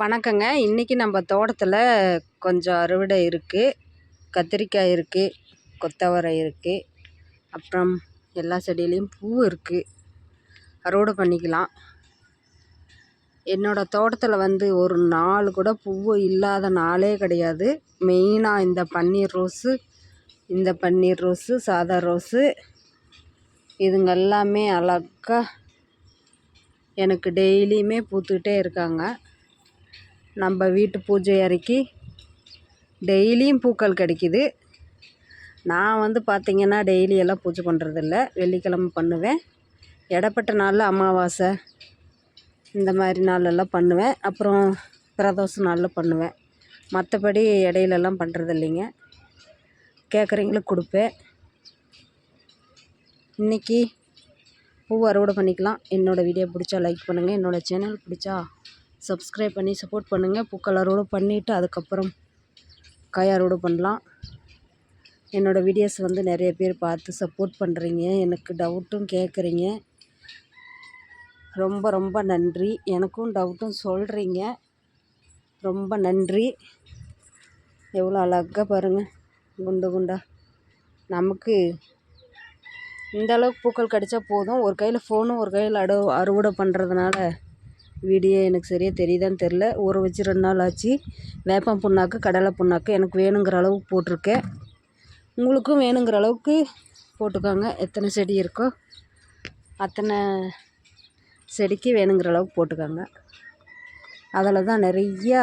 வணக்கங்க. இன்றைக்கி நம்ம தோட்டத்தில் கொஞ்சம் அறுவடை இருக்குது கத்திரிக்காய் இருக்குது கொத்தவரை இருக்குது அப்புறம் எல்லா செடியிலையும் பூ இருக்குது அறுவடை பண்ணிக்கலாம். என்னோடய தோட்டத்தில் வந்து ஒரு நாள் கூட பூ இல்லாத நாளே கிடையாது. மெயினாக இந்த பன்னீர் ரோஸு இந்த பன்னீர் ரோஸு சாதா ரோஸு. இதுங்க எல்லாமே அழகாக எனக்கு டெய்லியுமே பூத்துக்கிட்டே இருக்காங்க. நம்ம வீட்டு பூஜை அறைக்கு டெய்லியும் பூக்கள் கிடைக்கிது. நான் வந்து பார்த்திங்கன்னா டெய்லி எல்லாம் பூஜை பண்ணுறதில்ல வெள்ளிக்கிழம பண்ணுவேன். இடப்பட்ட நாளில் அமாவாசை இந்த மாதிரி நாளெல்லாம் பண்ணுவேன். அப்புறம் பிரதோஷ நாளில் பண்ணுவேன். மற்றபடி இடையிலெல்லாம் பண்ணுறது இல்லைங்க கேட்குறவங்களுக்கு கொடுப்பேன். இன்றைக்கி பூ அறுவடை பண்ணிக்கலாம். என்னோடய வீடியோ பிடிச்சா லைக் பண்ணுங்கள் என்னோடய சேனல் பிடிச்சா சப்ஸ்கிரைப் பண்ணி சப்போர்ட் பண்ணுங்கள் பூக்கள் அறுவடை பண்ணிவிட்டு அதுக்கப்புறம் காய் அறுவடை பண்ணலாம். என்னோடய வீடியோஸ் வந்து நிறைய பேர் பார்த்து சப்போர்ட் பண்ணுறீங்க எனக்கு டவுட்டும் கேட்குறீங்க ரொம்ப ரொம்ப நன்றி. எனக்கும் டவுட்டும் சொல்கிறீங்க ரொம்ப நன்றி. எவ்வளோ அழகாக பாருங்கள் குண்டு குண்டா. நமக்கு இந்த அளவுக்கு பூக்கள் கிடச்சா போதும். ஒரு கையில் ஃபோனும் ஒரு கையில் அடு அறுவடை பண்ணுறதுனால வீடியோ எனக்கு சரியாக தெரியுதான்னு தெரில ஊற வச்சு ரெண்டு நாள் ஆச்சு. வேப்பம் புண்ணாக்கு கடலை புண்ணாக்கு எனக்கு வேணுங்கிற அளவுக்கு போட்டிருக்கேன். உங்களுக்கும் வேணுங்கிற அளவுக்கு போட்டுக்கோங்க. எத்தனை செடி இருக்கோ அத்தனை செடிக்கு வேணுங்கிற அளவுக்கு போட்டுக்கோங்க. அதில் தான் நிறையா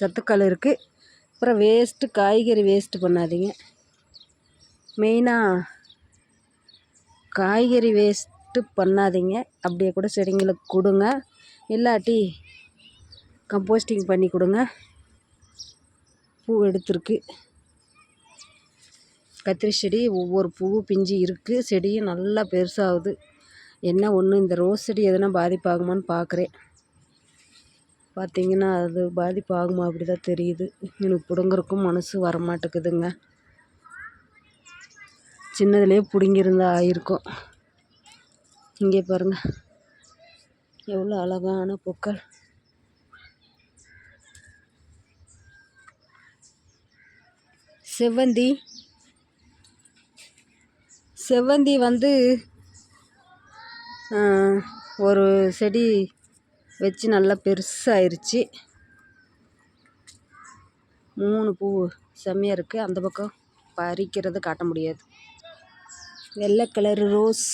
சத்துக்கள் இருக்குது அப்புறம் வேஸ்ட்டு காய்கறி வேஸ்ட்டு பண்ணாதீங்க. மெயினாக காய்கறி வேஸ்ட்டு பண்ணாதீங்க. அப்படியே கூட செடிங்களுக்கு கொடுங்க. இல்லாட்டி கம்போஸ்டிங் பண்ணி கொடுங்க. பூ எடுத்திருக்கு. கத்திரி செடி ஒவ்வொரு பூவும் பிஞ்சு இருக்குது செடியும் நல்லா பெருசாகுது. என்ன ஒன்று இந்த ரோஸ் செடி எதனா பாதிப்பாகுமான்னு பார்க்குறேன் பார்த்தீங்கன்னா அது பாதிப்பாகுமா அப்படி தான் தெரியுது. எனக்கு பிடுங்குறக்கும் மனசு வரமாட்டேக்குதுங்க சின்னதுலேயே பிடுங்கியிருந்தா ஆயிருக்கும். இங்கே பாருங்கள் எவ்வளோ அழகான பூக்கள். செவ்வந்தி. செவ்வந்தி வந்து ஒரு செடி வச்சு நல்லா பெருசாயிருச்சு. மூணு பூ செம்மையாக இருக்குது அந்த பக்கம் பறிக்கிறது காட்ட முடியாது. வெள்ளை கலர் ரோஸ்.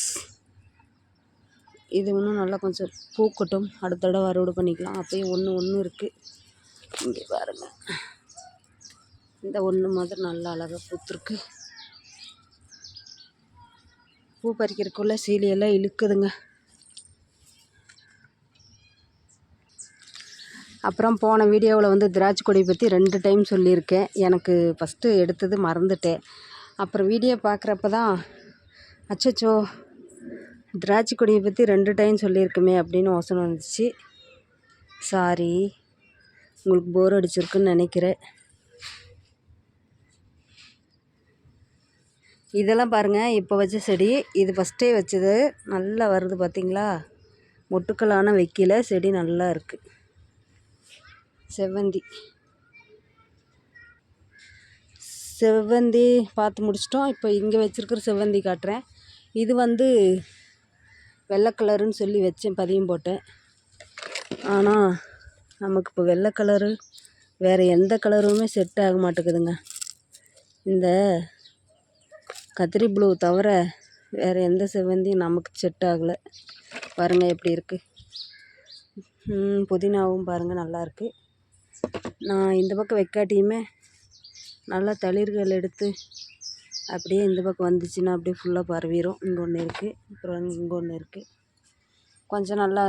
இது இன்னும் நல்லா கொஞ்சம் பூக்கட்டும். அடுத்த தடவை அறுவடை பண்ணிக்கலாம். அப்போயும் ஒன்று ஒன்று இருக்குது இங்கே பாருங்கள் இந்த ஒன்று மாதிரி நல்லா அழகாக பூத்துருக்கு. பூ பறிக்கிறதுக்குள்ளே சீலியெல்லாம் இழுக்குதுங்க. அப்புறம் போன வீடியோவில் வந்து திராட்சை கொடி பற்றி ரெண்டு டைம் சொல்லியிருக்கேன். எனக்கு ஃபஸ்ட்டு எடுத்தது மறந்துட்டேன். அப்புறம் வீடியோ பார்க்குறப்ப தான் அச்சச்சோ திராட்சை கொடியை பற்றி ரெண்டு டைம் சொல்லியிருக்குமே அப்படின்னு யோசனை வந்துச்சு. சாரி உங்களுக்கு போர் அடிச்சிருக்குன்னு நினைக்கிறேன். இதெல்லாம் பாருங்கள் இப்போ வச்ச செடி. இது ஃபஸ்ட்டே வச்சது. நல்லா வருது பார்த்தீங்களா மொட்டுக்களான வைக்கல செடி நல்லா இருக்குது செவ்வந்தி. செவ்வந்தி பார்த்து முடிச்சிட்டோம். இப்போ இங்கே வச்சுருக்கிற செவ்வந்தி காட்டுறேன். இது வந்து வெள்ளை கலருன்னு சொல்லி வச்சேன் பதியம் போட்டேன். ஆனால் நமக்கு இப்போ வெள்ளை கலரு வேறு எந்த கலருமே செட் ஆக மாட்டேங்குதுங்க. இந்த கத்திரி ப்ளூ தவிர வேறு எந்த செவ்வந்தியும் நமக்கு செட் ஆகலை. பாருங்கள் எப்படி இருக்குது புதினாவும் பாருங்கள் நல்லாயிருக்கு நான் இந்த பக்கம் வைக்காட்டியுமே நல்லா தளிர்கள் எடுத்து அப்படியே இந்த பக்கம் வந்துச்சுன்னா அப்படியே ஃபுல்லாக பரவிடும் இங்கே ஒன்று இருக்குது அப்புறம் இங்கே ஒன்று இருக்குது கொஞ்சம் நல்லா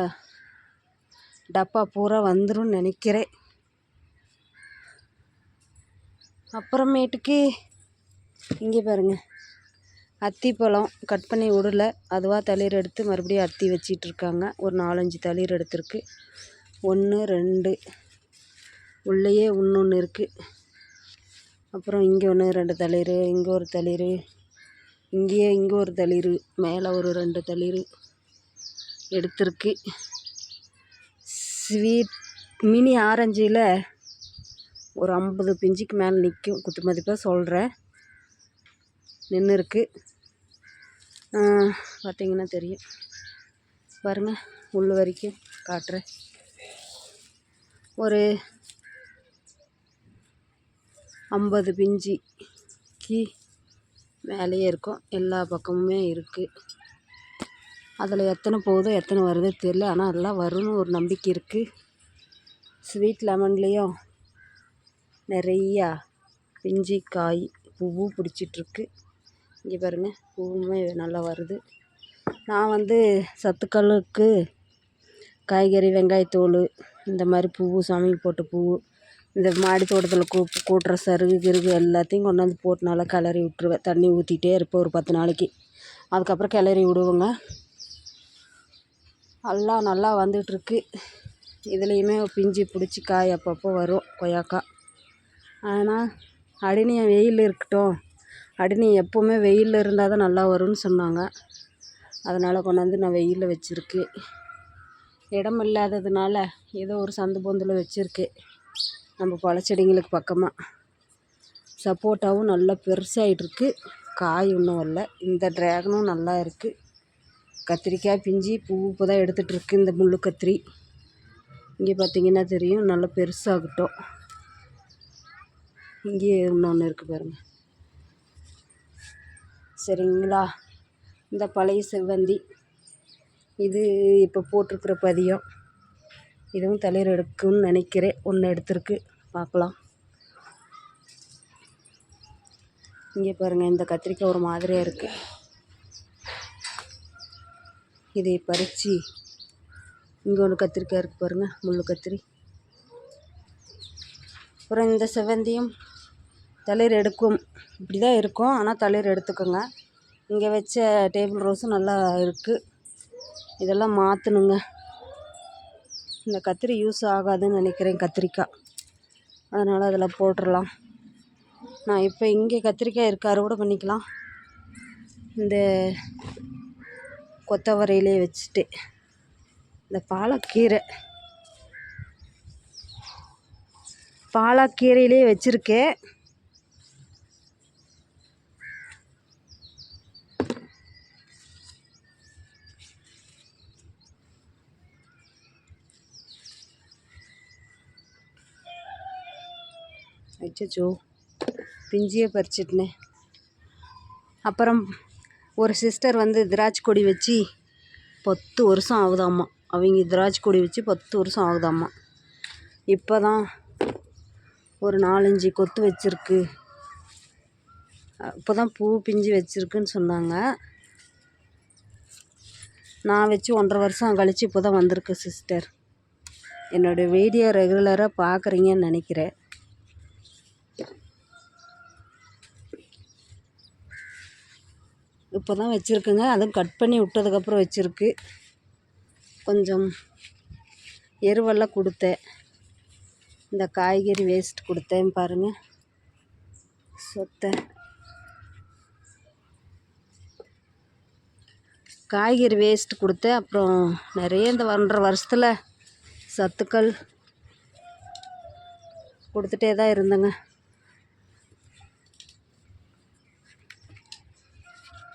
டப்பா பூரா வந்துடும் நினைக்கிறேன். அப்புறமேட்டுக்கு இங்கே பாருங்கள் அத்திப்பழம் கட் பண்ணி விடல. அதுவாக தளிர் எடுத்து மறுபடியும் அத்தி வச்சிட்ருக்காங்க ஒரு நாலஞ்சு தளிர் எடுத்திருக்கு. ஒன்று ரெண்டு. உள்ளேயே இன்னொன்று இருக்குது அப்புறம் இங்கே ஒன்று ரெண்டு தளிர் இங்கே ஒரு தளிர் இங்கேயே இங்கே ஒரு தளிர் மேலே ஒரு ரெண்டு தளிர் எடுத்திருக்கு. ஸ்வீட் மினி ஆரஞ்சில் ஒரு ஐம்பது பிஞ்சுக்கு மேலே நிற்கும் குத்து மதிப்பாக சொல்கிறேன். நின்று இருக்குது பார்த்தீங்கன்னா தெரியும். பாருங்கள் உள் வரைக்கும் காட்டுறேன். ஒரு ஐம்பது பிஞ்சிக்கு மேலேயே இருக்கும். எல்லா பக்கமுமே இருக்குது அதில் எத்தனை போகுதோ எத்தனை வருதோ தெரில ஆனால் அதெல்லாம் வரும்னு ஒரு நம்பிக்கை இருக்குது ஸ்வீட் லெமன்லேயும் நிறையா பிஞ்சு காய் பூவும் பிடிச்சிட்ருக்கு இங்கே பாருங்கள் பூவுமே நல்லா வருது. நான் வந்து சத்துக்களுக்கு காய்கறி வெங்காயத்தோல் இந்த மாதிரி பூவு சாமிக்கு போட்ட பூவு இந்த மாடி தோட்டத்தில் கூ கூட்டுற சருகு கிருகு எல்லாத்தையும் கொண்டாந்து போட்டு நல்லா கிளறி விட்ருவேன் தண்ணி ஊற்றிட்டே இருப்பேன் ஒரு பத்து நாளைக்கு. அதுக்கப்புறம் கிளறி விடுவேங்க. எல்லாம் நல்லா வந்துகிட்ருக்கு இதுலேயுமே பிஞ்சு பிடிச்சி காய் அப்பப்போ வரும் கொய்யாக்காய் ஆனால் அடினியம் வெயில் இருக்கட்டும். அடினியம் எப்போவுமே வெயிலில் இருந்தால் தான் நல்லா வரும்னு சொன்னாங்க. அதனால் கொண்டாந்து நான் வெயிலில் வச்சுருக்கு. இடம் இல்லாததுனால ஏதோ ஒரு சந்து பொந்தில் வச்சுருக்கேன் நம்ம பழச்செடிங்களுக்கு பக்கமாக சப்போட்டாவும் நல்லா பெருசாகிட்ருக்கு காய் இன்னும் வரல. இந்த ட்ராகனும் நல்லா இருக்குது கத்திரிக்காய் பிஞ்சு பூ இப்போ தான் எடுத்துகிட்ருக்கு இந்த முள்ளு கத்திரி. இங்கே பார்த்தீங்கன்னா தெரியும் நல்லா பெருசாகட்டும். இங்கேயே இன்னொன்று இருக்குது பாருங்கள் சரிங்களா? இந்த பழைய செவ்வந்தி. இது இப்போ போட்டிருக்குற பதியம். இதுவும் தளிர் எடுக்கும்னு நினைக்கிறேன். ஒன்று எடுத்திருக்கு. பார்க்கலாம். இங்கே பாருங்கள் இந்த கத்திரிக்காய் ஒரு மாதிரியாக இருக்குது இதை பறித்து இங்கே ஒன்று கத்திரிக்காய் இருக்குது பாருங்கள் முள் கத்திரி. அப்புறம் இந்த செவ்வந்தியும் தளிர் எடுக்கும். இப்படி தான் இருக்கும். ஆனால் தளிர் எடுத்துக்கோங்க. இங்கே வச்ச டேபிள் ரோஸும் நல்லா இருக்குது இதெல்லாம் மாற்றணுங்க இந்த கத்திரி யூஸ் ஆகாதுன்னு நினைக்கிறேன் கத்திரிக்காய். அதனால் அதில் போட்டுடலாம் நான் இப்போ இங்கே கத்திரிக்காய் இருக்குது அறுவடை பண்ணிக்கலாம். இந்த கொத்தவரையிலே வச்சுட்டு. இந்த பாலக்கீரை. பாலக்கீரையிலே வச்சுருக்கேன். அச்சோ பிஞ்சியே பறிச்சிட்டேன். அப்புறம் ஒரு சிஸ்டர் வந்து திராட்சை கொடி வச்சு பத்து வருஷம் ஆகுதாம்மா. அவங்க திராட்சை கொடி வச்சு பத்து வருஷம் ஆகுதாம்மா. இப்போ தான் ஒரு நாலஞ்சு கொத்து வச்சுருக்கு. இப்போ தான் பூ பிஞ்சு வச்சுருக்குன்னு சொன்னாங்க. நான் வச்சு ஒன்றரை வருஷம் கழித்து இப்போ தான் வந்திருக்கு சிஸ்டர் என்னோடய வீடியோ ரெகுலராக பார்க்குறீங்கன்னு நினைக்கிறேன். இப்போ தான் வச்சுருக்குங்க. அதுவும் கட் பண்ணி விட்டதுக்கப்புறம் வச்சுருக்கு. கொஞ்சம் எருவெல்லாம் கொடுத்தேன். இந்த காய்கறி வேஸ்ட் கொடுத்தேன் பாருங்கள் சொத்தை. காய்கறி வேஸ்ட் கொடுத்தேன். அப்புறம் நிறைய இந்த ஒன்றரை வருஷத்தில் சத்துக்கள் கொடுத்துட்டே தான் இருந்தேங்க.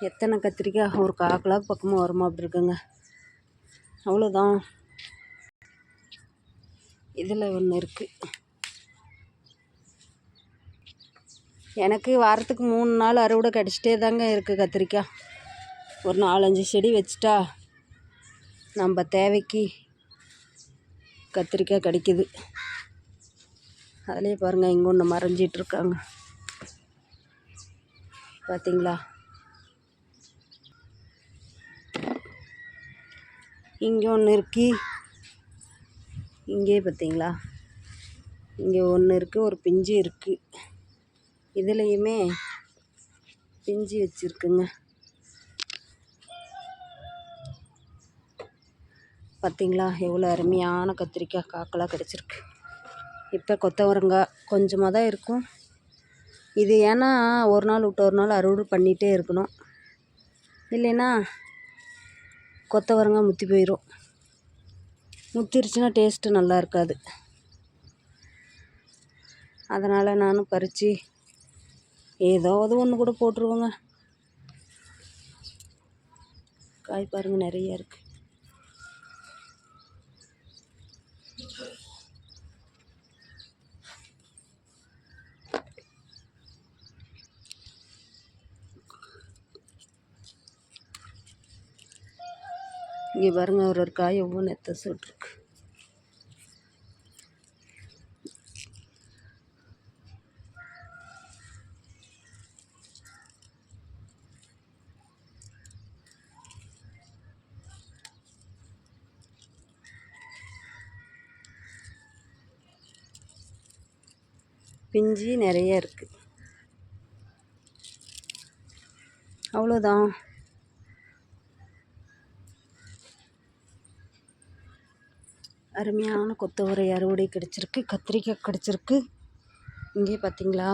எத்தனை கத்திரிக்காய் ஒரு கால் கிலோ பக்கமாக வருமா அப்படி இருக்குங்க. அவ்வளோதான் இதில் ஒன்று இருக்குது எனக்கு வாரத்துக்கு மூணு நாள் அறுவடை கிடச்சிட்டே தாங்க இருக்குது கத்திரிக்காய் ஒரு நாலஞ்சு செடி வச்சுட்டா நம்ம தேவைக்கு கத்திரிக்காய் கிடைக்கிது. அதிலே பாருங்கள் இங்கே ஒன்று மறைஞ்சிட்ருக்காங்க பார்த்தீங்களா இங்கே ஒன்று இருக்குது இங்கே பார்த்தீங்களா? இங்கே ஒன்று இருக்குது ஒரு பிஞ்சு இருக்குது இதுலேயுமே பிஞ்சு வச்சுருக்குங்க. பார்த்தீங்களா? எவ்வளோ அருமையான கத்திரிக்காய் காக்கெல்லாம் கிடச்சிருக்கு. இப்போ கொத்தவரங்காய் கொஞ்சமாக தான் இருக்கும். இது ஏன்னா ஒரு நாள் விட்டு ஒரு நாள் அறுவடை பண்ணிகிட்டே இருக்கணும். இல்லைன்னா கொத்தவரங்காய் முற்றி போயிடும் முத்திருச்சுன்னா டேஸ்ட்டு நல்லா இருக்காது. அதனால் நானும் பறித்து ஏதாவது ஒன்று கூட போட்டுருவோங்க. காய் பாருங்கள் நிறையா இருக்குது இங்கே பாருங்க ஒரு ஒரு காய் ஒவ்வொன்று எத்த பிஞ்சி பிஞ்சு நிறைய இருக்குது அவ்வளோதான் அருமையான கொத்தவரை அறுவடை கிடச்சிருக்கு கத்திரிக்காய் கிடச்சிருக்கு. இங்கே பார்த்தீங்களா?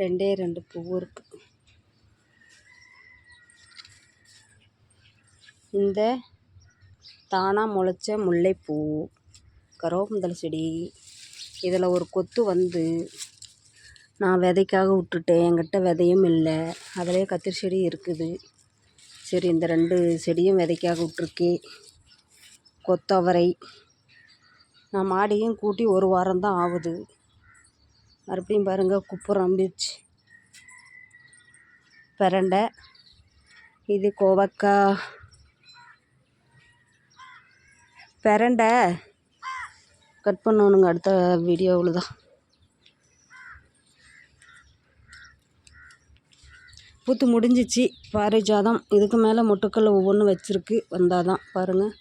ரெண்டே ரெண்டு பூவும் இருக்குது இந்த தானாக முளைச்ச முல்லைப்பூ கருவேப்பந்தலை செடி இதில் ஒரு கொத்து வந்து நான் விதைக்காக விட்டுட்டேன். என்கிட்ட விதையும் இல்லை. அதிலே கத்திரி செடி இருக்குது. சரி இந்த ரெண்டு செடியும் விதைக்காக விட்ருக்கேன் கொத்தவரை. நான் மாடியும் கூட்டி ஒரு வாரம் தான் ஆகுது. மறுபடியும் பாருங்கள் குப்பை ரம்பிச்சு பிரண்டை. இது கோவக்காய். பிரண்டை. கட் பண்ணணுங்க அடுத்த வீடியோவில் தான் பூத்து முடிஞ்சிச்சு. பாரிஜாதம். இதுக்கு மேலே மொட்டுக்கள் ஒவ்வொன்றும் வச்சுருக்கு. வந்தால் தான் பாருங்கள்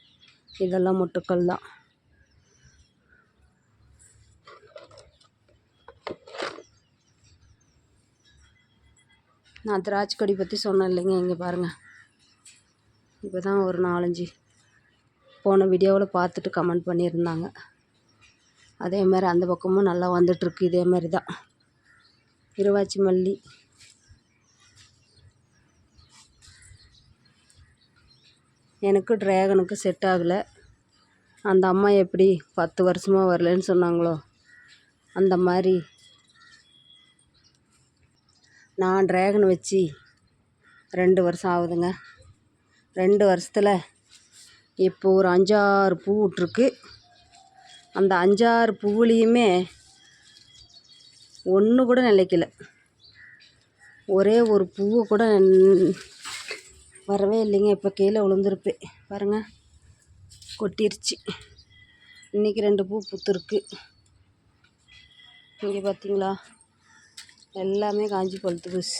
இதெல்லாம் மொட்டுக்கள் தான். நான் திராட்சை கொடி பற்றி சொன்னேன் இல்லைங்க. இங்கே பாருங்கள் இப்போ தான் ஒரு நாலஞ்சு. போன வீடியோவில் பார்த்துட்டு கமெண்ட் பண்ணியிருந்தாங்க. அதே மாதிரி அந்த பக்கமும் நல்லா வந்துட்டுருக்கு இதே மாதிரி தான். இருவாச்சி மல்லி. எனக்கு ட்ராகனுக்கு செட் ஆகலை. அந்த அம்மா எப்படி பத்து வருஷமாக வரலன்னு சொன்னாங்களோ அந்த மாதிரி நான் ட்ராகன் வச்சு ரெண்டு வருஷம் ஆகுதுங்க. ரெண்டு வருஷத்தில் இப்போ ஒரு அஞ்சாறு பூ விட்ருக்கு அந்த அஞ்சாறு பூவுலேயுமே ஒன்று கூட நிலைக்கல. ஒரே ஒரு பூவை கூட வரவே இல்லைங்க இப்போ கீழே விழுந்துருப்பேன் பாருங்கள் கொட்டிருச்சு. இன்றைக்கி ரெண்டு பூ பூத்துருக்கு. இங்கே பார்த்தீங்களா எல்லாமே காஞ்சி பழுத்து போச்சு.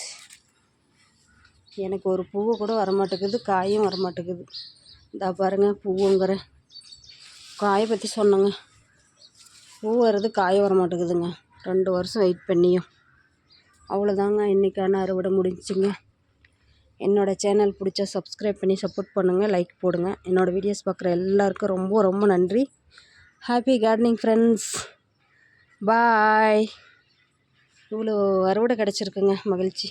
எனக்கு ஒரு பூவை கூட வரமாட்டேங்குது காயும் வரமாட்டேங்குது. இந்தா பாருங்கள் பூவுங்கிற காயை பற்றி சொன்னேங்க. பூ வர்றது காய வரமாட்டேங்குதுங்க. ரெண்டு வருஷம் வெயிட் பண்ணியும். அவ்வளோதாங்க இன்றைக்கான அறுவடை முடிஞ்சுங்க என்னோடய சேனல் பிடிச்சா சப்ஸ்கிரைப் பண்ணி சப்போர்ட் பண்ணுங்கள் லைக் போடுங்கள் என்னோடய வீடியோஸ் பார்க்குற எல்லாருக்கும் ரொம்ப ரொம்ப நன்றி. ஹாப்பி கார்டனிங் ஃப்ரெண்ட்ஸ் பாய் இவ்வளோ அறுவடை கிடச்சிருக்குங்க மகிழ்ச்சி.